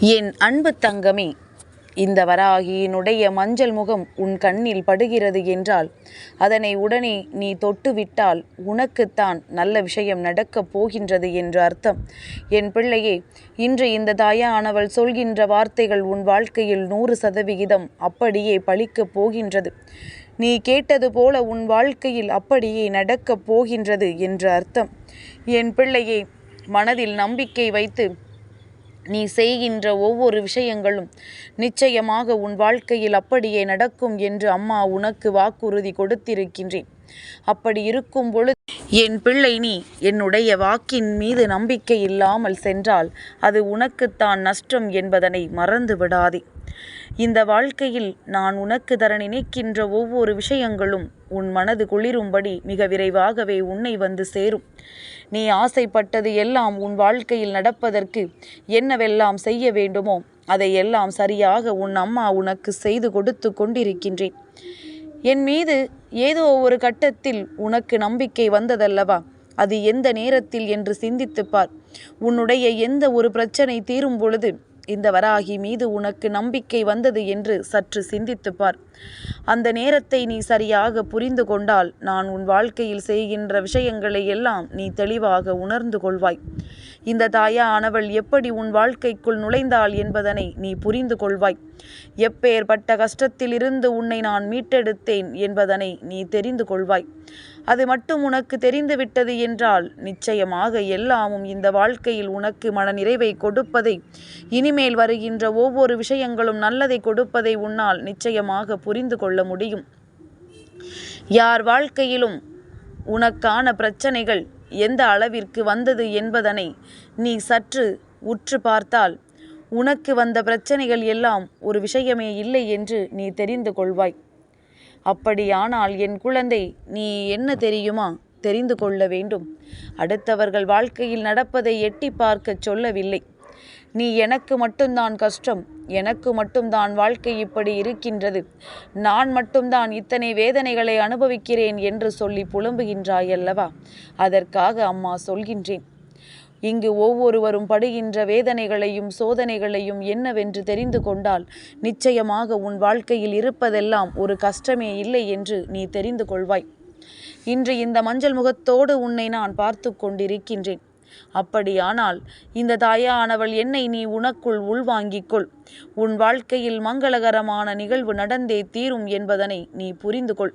என் அன்பு தங்கமே இந்த வராகியினுடைய மஞ்சள் முகம் உன் கண்ணில் படுகிறது என்றால் அதனை உடனே நீ தொட்டுவிட்டால் உனக்குத்தான் நல்ல விஷயம் நடக்கப் போகின்றது என்று அர்த்தம். என் பிள்ளையே இன்று இந்த தாயானவள் சொல்கின்ற வார்த்தைகள் உன் வாழ்க்கையில் நூறு சதவிகிதம் அப்படியே பழிக்கப் போகின்றது. நீ கேட்டது போல உன் வாழ்க்கையில் அப்படியே நடக்கப் போகின்றது என்று அர்த்தம். என் பிள்ளையே மனதில் நம்பிக்கை வைத்து நீ செய்கின்ற ஒவ்வொரு விஷயங்களும் நிச்சயமாக உன் வாழ்க்கையில் அப்படியே நடக்கும் என்று அம்மா உனக்கு வாக்குறுதி கொடுத்திருக்கின்றேன். அப்படி இருக்கும் பொழுது என் பிள்ளை நீ என்னுடைய வாக்கின் மீது நம்பிக்கை இல்லாமல் சென்றால் அது உனக்குத்தான் நஷ்டம் என்பதனை மறந்து விடாதே. இந்த வாழ்க்கையில் நான் உனக்கு தர நினைக்கின்ற ஒவ்வொரு விஷயங்களும் உன் மனது குளிரும்படி மிக விரைவாகவே உன்னை வந்து சேரும். நீ ஆசைப்பட்டது எல்லாம் உன் வாழ்க்கையில் நடப்பதற்கு என்னவெல்லாம் செய்ய வேண்டுமோ அதையெல்லாம் சரியாக உன் அம்மா உனக்கு செய்து கொடுத்து கொண்டிருக்கின்றேன். என் மீது ஏதோ ஒரு கட்டத்தில் உனக்கு நம்பிக்கை வந்ததல்லவா? அது எந்த நேரத்தில் என்று சிந்தித்துப்பார் உன்னுடைய எந்த ஒரு பிரச்சனை தீரும் பொழுது இந்த வராகி மீது உனக்கு நம்பிக்கை வந்தது என்று சற்று சிந்தித்துப்பார் அந்த நேரத்தை நீ சரியாக புரிந்து கொண்டால் நான் உன் வாழ்க்கையில் செய்கின்ற விஷயங்களை எல்லாம் நீ தெளிவாக உணர்ந்து கொள்வாய். இந்த தாயா அனவள் எப்படி உன் வாழ்க்கைக்குள் நுழைந்தாள் என்பதனை நீ புரிந்து கொள்வாய். எப்பேற்பட்ட கஷ்டத்திலிருந்து உன்னை நான் மீட்டெடுத்தேன் என்பதனை நீ தெரிந்து கொள்வாய். அது மட்டும் உனக்கு தெரிந்துவிட்டது என்றால் நிச்சயமாக எல்லாமும் இந்த வாழ்க்கையில் உனக்கு மனநிறைவை கொடுப்பதை இனிமேல் வருகின்ற ஒவ்வொரு விஷயங்களும் நல்லதை கொடுப்பதை உன்னால் நிச்சயமாக புரிந்து கொள்ள முடியும். யார் வாழ்க்கையிலும் உனக்கான பிரச்சனைகள் எந்த அளவிற்கு வந்தது என்பதனை நீ சற்று உற்று பார்த்தால் உனக்கு வந்த பிரச்சனைகள் எல்லாம் ஒரு விஷயமே இல்லை என்று நீ தெரிந்து கொள்வாய். அப்படியானால் என் குழந்தை நீ என்ன தெரியுமா? தெரிந்து கொள்ள வேண்டும். அடுத்தவர்கள் வாழ்க்கையில் நடப்பதை எட்டி பார்க்க சொல்லவில்லை. நீ எனக்கு மட்டும்தான் கஷ்டம். எனக்கு மட்டும்தான் வாழ்க்கை இப்படி இருக்கின்றது. நான் மட்டும்தான் இத்தனை வேதனைகளை அனுபவிக்கிறேன் என்று சொல்லி புலம்புகின்றாயல்லவா? அதற்காக அம்மா சொல்கின்றேன். இங்கு ஒவ்வொருவரும் படுகின்ற வேதனைகளையும் சோதனைகளையும் என்னவென்று தெரிந்து கொண்டால் நிச்சயமாக உன் வாழ்க்கையில் இருப்பதெல்லாம் ஒரு கஷ்டமே இல்லை என்று நீ தெரிந்து கொள்வாய். இன்று இந்த மஞ்சள் முகத்தோடு உன்னை நான் பார்த்து கொண்டிருக்கின்றேன். அப்படியானால் இந்த தாயானவள் என்னை நீ உனக்குள் உள்வாங்கிக்கொள். உன் வாழ்க்கையில் மங்களகரமான நிகழ்வு நடந்தே தீரும் என்பதனை நீ புரிந்து கொள்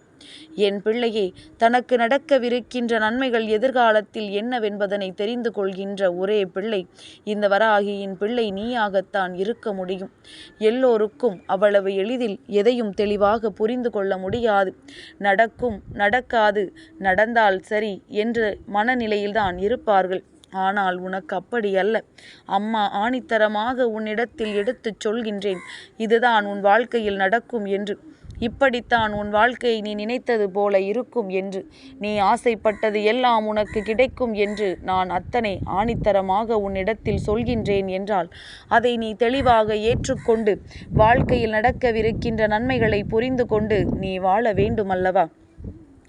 என் பிள்ளையே தனக்கு நடக்கவிருக்கின்ற நன்மைகள் எதிர்காலத்தில் என்னவென்பதனை தெரிந்து கொள்கின்ற ஒரே பிள்ளை இந்த வராகியின் பிள்ளை நீயாகத்தான் இருக்க முடியும். எல்லோருக்கும் அவ்வளவு எளிதில் எதையும் தெளிவாக புரிந்து கொள்ள முடியாது. நடக்கும் நடக்காது நடந்தால் சரி என்ற மனநிலையில்தான் இருப்பார்கள். ஆனால் உனக்கு அப்படி அல்ல. அம்மா ஆணித்தரமாக உன்னிடத்தில் எடுத்துச் சொல்கின்றேன். இதுதான் உன் வாழ்க்கையில் நடக்கும் என்று. இப்படித்தான் உன் வாழ்க்கை நீ நினைத்தது போல இருக்கும் என்று. நீ ஆசைப்பட்டது எல்லாம் உனக்கு கிடைக்கும் என்று நான் அத்தனை ஆணித்தரமாக உன்னிடத்தில் சொல்கின்றேன் என்றால் அதை நீ தெளிவாக ஏற்றுக்கொண்டு வாழ்க்கையில் நடக்கவிருக்கின்ற நன்மைகளை புரிந்து கொண்டு நீ வாழ வேண்டுமல்லவா?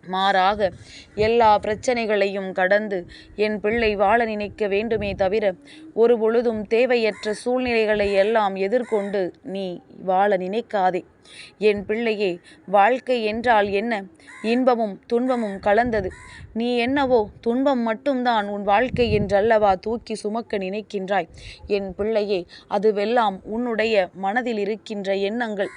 மாறாக எல்லா பிரச்சனைகளையும் கடந்து என் பிள்ளை வாழ நினைக்க வேண்டுமே தவிர ஒரு பொழுதும் தேவையற்ற சூழ்நிலைகளை எல்லாம் எதிர்கொண்டு நீ வாழ நினைக்காதே. என் பிள்ளையே வாழ்க்கை என்றால் என்ன? இன்பமும் துன்பமும் கலந்தது. நீ என்னவோ துன்பம் மட்டும்தான் உன் வாழ்க்கை என்றல்லவா தூக்கி சுமக்க நினைக்கின்றாய். என் பிள்ளையே அதுவெல்லாம் உன்னுடைய மனதில் இருக்கின்ற எண்ணங்கள்.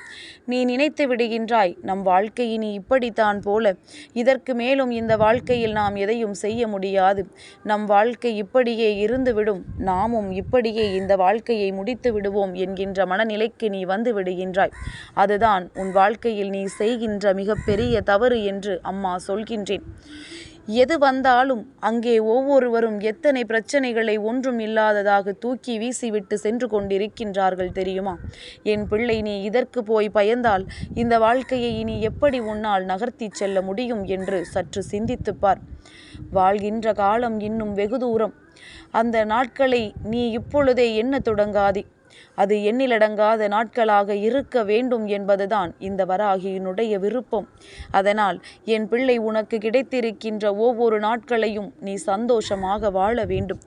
நீ நினைத்து விடுகின்றாய் நம் வாழ்க்கை இனி இப்படித்தான் போல. இதற்கு மேலும் இந்த வாழ்க்கையில் நாம் எதையும் செய்ய முடியாது. நம் வாழ்க்கை இப்படியே இருந்துவிடும். நாமும் இப்படியே இந்த வாழ்க்கையை முடித்து விடுவோம் என்கின்ற மனநிலைக்கு நீ வந்து விடுகின்றாய். அதுதான் உன் வாழ்க்கையில் நீ செய்கின்ற மிகப்பெரிய தவறு என்று அம்மா சொல்கின்றேன். எது வந்தாலும் அங்கே ஒவ்வொருவரும் எத்தனை பிரச்சனைகளை ஒன்றும் இல்லாததாக தூக்கி வீசிவிட்டு சென்று கொண்டிருக்கின்றார்கள் தெரியுமா? என் பிள்ளை நீ இதற்கு போய் பயந்தால் இந்த வாழ்க்கையை இனி எப்படி உன்னால் நகர்த்திச் செல்ல முடியும் என்று சற்று சிந்தித்துப்பார் வாழ்கின்ற காலம் இன்னும் வெகு தூரம். அந்த நாட்களை நீ இப்பொழுதே எண்ண தொடங்காதே. அது எண்ணிலடங்காத நாட்களாக இருக்க வேண்டும் என்பதுதான் இந்த வராகியினுடைய விருப்பம். அதனால் என் பிள்ளை உனக்கு கிடைத்திருக்கின்ற ஒவ்வொரு நாட்களையும் நீ சந்தோஷமாக வாழ வேண்டும்.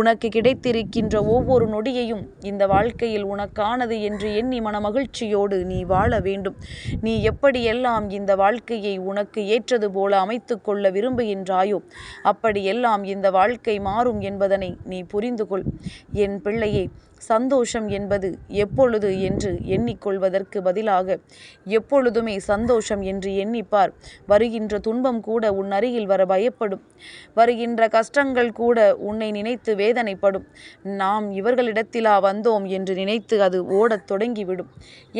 உனக்கு கிடைத்திருக்கின்ற ஒவ்வொரு நொடியையும் இந்த வாழ்க்கையில் உனக்கானது என்று எண்ணி மன மகிழ்ச்சியோடு நீ வாழ வேண்டும். நீ எப்படியெல்லாம் இந்த வாழ்க்கையை உனக்கு ஏற்றது போல அமைத்து கொள்ள விரும்புகின்றாயோ அப்படியெல்லாம் இந்த வாழ்க்கை மாறும் என்பதனை நீ புரிந்து கொள் என் பிள்ளையே சந்தோஷம் என்பது எப்பொழுது என்று எண்ணிக்கொள்வதற்கு பதிலாக எப்பொழுதுமே சந்தோஷம் என்று எண்ணிப்பார். வருகின்ற துன்பம் கூட உன் அருகில் வர பயப்படும். வருகின்ற கஷ்டங்கள் கூட உன்னை நினைத்து வேதனைப்படும். நாம் இவர்களிடத்திலா வந்தோம் என்று நினைத்து அது ஓடத் தொடங்கிவிடும்.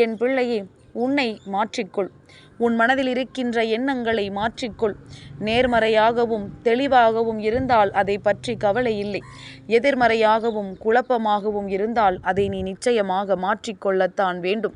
என் பிள்ளையே உன்னை மாற்றிக்கொள். உன் மனதில் இருக்கின்ற எண்ணங்களை மாற்றிக்கொள். நேர்மறையாகவும் தெளிவாகவும் இருந்தால் அதை பற்றி கவலை இல்லை. எதிர்மறையாகவும் குழப்பமாகவும் இருந்தால் அதை நீ நிச்சயமாக மாற்றிக்கொள்ளத்தான் வேண்டும்.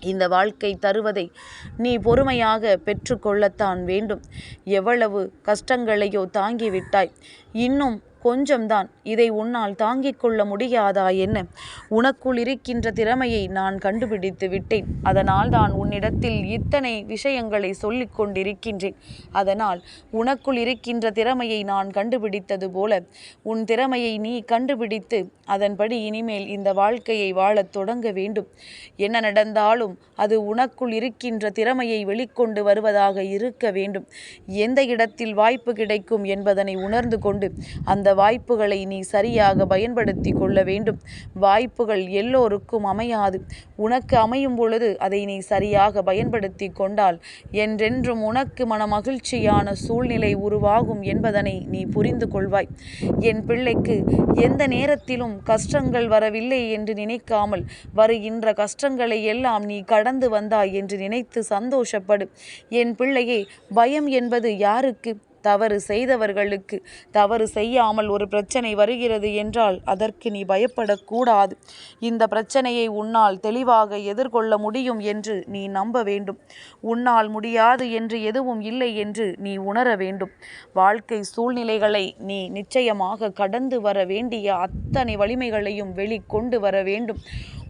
இந்த வாழ்க்கை தருவதை நீ பொறுமையாக பெற்றுக்கொள்ளத்தான் வேண்டும். எவ்வளவு கஷ்டங்களையோ தாங்கிவிட்டாய். இன்னும் கொஞ்சம்தான். இதை உன்னால் தாங்கிக் கொள்ள முடியாதா என்ன? உனக்குள் இருக்கின்ற திறமையை நான் கண்டுபிடித்து விட்டேன். அதனால் தான் உன்னிடத்தில் இத்தனை விஷயங்களை சொல்லிக் கொண்டிருக்கின்றேன். அதனால் உனக்குள் இருக்கின்ற திறமையை நான் கண்டுபிடித்தது போல உன் திறமையை நீ கண்டுபிடித்து அதன்படி இனிமேல் இந்த வாழ்க்கையை வாழத் தொடங்க வேண்டும். என்ன நடந்தாலும் அது உனக்குள் இருக்கின்ற திறமையை வெளிக்கொண்டு வருவதாக இருக்க வேண்டும். எந்த இடத்தில் வாய்ப்பு கிடைக்கும் என்பதனை உணர்ந்து கொண்டு அந்த வாய்ப்புகளை நீ சரியாக பயன்படுத்தி கொள்ள வேண்டும். வாய்ப்புகள் எல்லோருக்கும் அமையாது. உனக்கு அமையும் பொழுது அதை நீ சரியாக பயன்படுத்தி கொண்டால் என்றென்றும் உனக்கு மன மகிழ்ச்சியான சூழ்நிலை உருவாகும் என்பதனை நீ புரிந்து கொள்வாய். என் பிள்ளைக்கு எந்த நேரத்திலும் கஷ்டங்கள் வரவில்லை என்று நினைக்காமல் வருகின்ற கஷ்டங்களை எல்லாம் நீ கடந்து வந்தாய் என்று நினைத்து சந்தோஷப்படு. என் பிள்ளையே பயம் என்பது யாருக்கு? தவறு செய்தவர்களுக்கு தவறு செய்யாமல் ஒரு பிரச்சனை வருகிறது என்றால் அதற்கு நீ பயப்படக்கூடாது. இந்த பிரச்சனையை உன்னால் தெளிவாக எதிர்கொள்ள முடியும் என்று நீ நம்ப வேண்டும். உன்னால் முடியாது என்று எதுவும் இல்லை என்று நீ உணர வேண்டும். வாழ்க்கை சூழ்நிலைகளை நீ நிச்சயமாக கடந்து வர வேண்டிய அத்தனை வலிமைகளையும் வெளிக்கொண்டு வர வேண்டும்.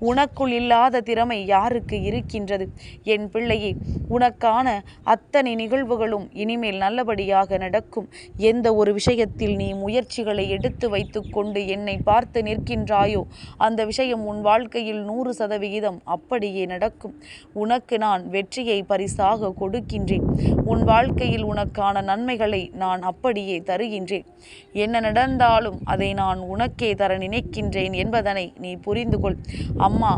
உனக்குள் இல்லாத திறமை யாருக்கு இருக்கின்றது? என் பிள்ளையே உனக்கான அத்தனை நிகழ்வுகளும் இனிமேல் நல்லபடியாக நடக்கும். எந்த ஒரு விஷயத்தில் நீ முயற்சிகளை எடுத்து வைத்துக்கொண்டு என்னை பார்த்து நிற்கின்றாயோ அந்த விஷயம் உன் வாழ்க்கையில் நூறு சதவிகிதம் அப்படியே நடக்கும். உனக்கு நான் வெற்றியை பரிசாக கொடுக்கின்றேன். உன் வாழ்க்கையில் உனக்கான நன்மைகளை நான் அப்படியே தருகின்றேன். என்ன நடந்தாலும் அதை நான் உனக்கே தர நினைக்கின்றேன் என்பதனை நீ புரிந்து கொள் அம்மா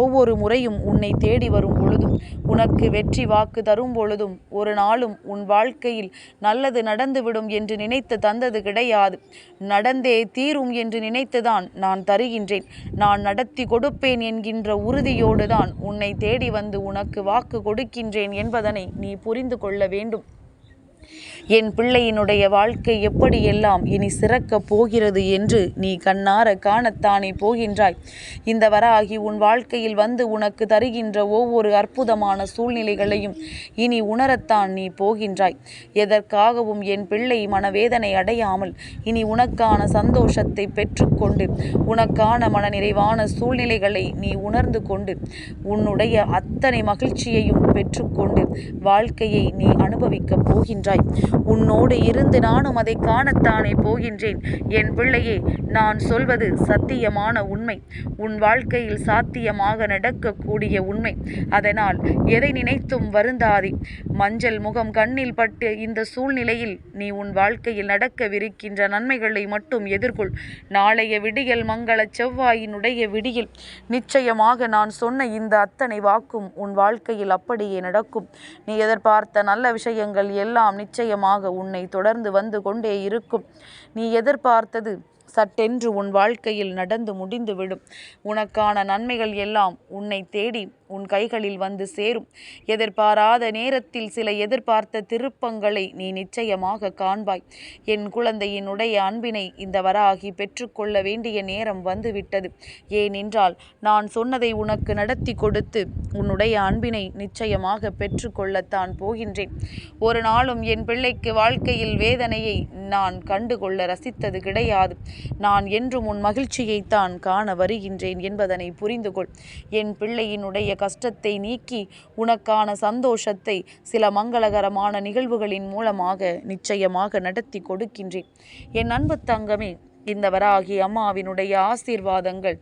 ஒவ்வொரு முறையும் உன்னை தேடி வரும் பொழுதும் உனக்கு வெற்றி வாக்கு தரும் பொழுதும் ஒரு நாளும் உன் வாழ்க்கையில் நல்லது நடந்துவிடும் என்று நினைத்து தந்தது கிடையாது. நடந்தே தீரும் என்று நினைத்துதான் நான் தருகின்றேன். நான் நடத்தி கொடுப்பேன் என்கின்ற உறுதியோடு தான் உன்னை தேடி வந்து உனக்கு வாக்கு கொடுக்கின்றேன் என்பதனை நீ புரிந்து கொள்ள வேண்டும். என் பிள்ளையினுடைய வாழ்க்கை எப்படியெல்லாம் இனி சிறக்கப் போகிறது என்று நீ கண்ணார காணத்தானே போகின்றாய். இந்த வராகி உன் வாழ்க்கையில் வந்து உனக்கு தருகின்ற ஒவ்வொரு அற்புதமான சூழ்நிலைகளையும் இனி உணரத்தான் நீ போகின்றாய். எதற்காகவும் என் பிள்ளை மனவேதனை அடையாமல் இனி உனக்கான சந்தோஷத்தை பெற்றுக்கொண்டு உனக்கான மனநிறைவான சூழ்நிலைகளை நீ உணர்ந்து கொண்டு உன்னுடைய அத்தனை மகிழ்ச்சியையும் பெற்றுக்கொண்டு வாழ்க்கையை நீ அனுபவிக்கப் போகின்றாய். உன்னோடு இருந்து நானும் அதை காணத்தானே போகின்றேன். என் பிள்ளையே நான் சொல்வது சத்தியமான உண்மை. உன் வாழ்க்கையில் சாத்தியமாக நடக்கக்கூடிய உண்மை. அதனால் எதை நினைத்தும் வருந்தாதே. மஞ்சள் முகம் கண்ணில் பட்டு இந்த சூழ்நிலையில் நீ உன் வாழ்க்கையில் நடக்கவிருக்கின்ற நன்மைகளை மட்டும் எதிர்கொள். நாளைய விடியல் மங்கள செவ்வாயினுடைய விடியில் நிச்சயமாக நான் சொன்ன இந்த அத்தனை வாக்கும் உன் வாழ்க்கையில் அப்படியே நடக்கும். நீ எதிர்பார்த்த நல்ல விஷயங்கள் எல்லாம் நிச்சயமாக உன்னை தொடர்ந்து வந்து கொண்டே இருக்கும். நீ எதிர்பார்த்தது சட்டென்று உன் வாழ்க்கையில் நடந்து முடிந்துவிடும். உனக்கான நன்மைகள் எல்லாம் உன்னை தேடி உன் கைகளில் வந்து சேரும். எதிர்பாராத நேரத்தில் சில எதிர்பார்த்த திருப்பங்களை நீ நிச்சயமாக காண்பாய். என் குழந்தையினுடைய அன்பினை இந்த வராகி பெற்றுக்கொள்ள வேண்டிய நேரம் வந்துவிட்டது. ஏனென்றால் நான் சொன்னதை உனக்கு நடத்தி கொடுத்து உன்னுடைய அன்பினை நிச்சயமாக பெற்றுக்கொள்ளத்தான் போகின்றேன். ஒரு நாளும் என் பிள்ளைக்கு வாழ்க்கையில் வேதனையை நான் கண்டுகொள்ள ரசித்தது கிடையாது. நான் என்றும் உன் மகிழ்ச்சியைத்தான் காண வருகின்றேன் என்பதனை புரிந்து கொள் என் பிள்ளையினுடைய கஷ்டத்தை நீக்கி உனக்கான சந்தோஷத்தை சில மங்களகரமான நிகழ்வுகளின் மூலமாக நிச்சயமாக நடத்தி கொடுக்கின்றேன். என் அன்பு தங்கமே இந்த வராகி அம்மாவினுடைய ஆசீர்வாதங்கள்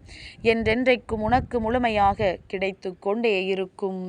என்றென்றைக்கும் உனக்கு முழுமையாக கிடைத்து கொண்டே இருக்கும்.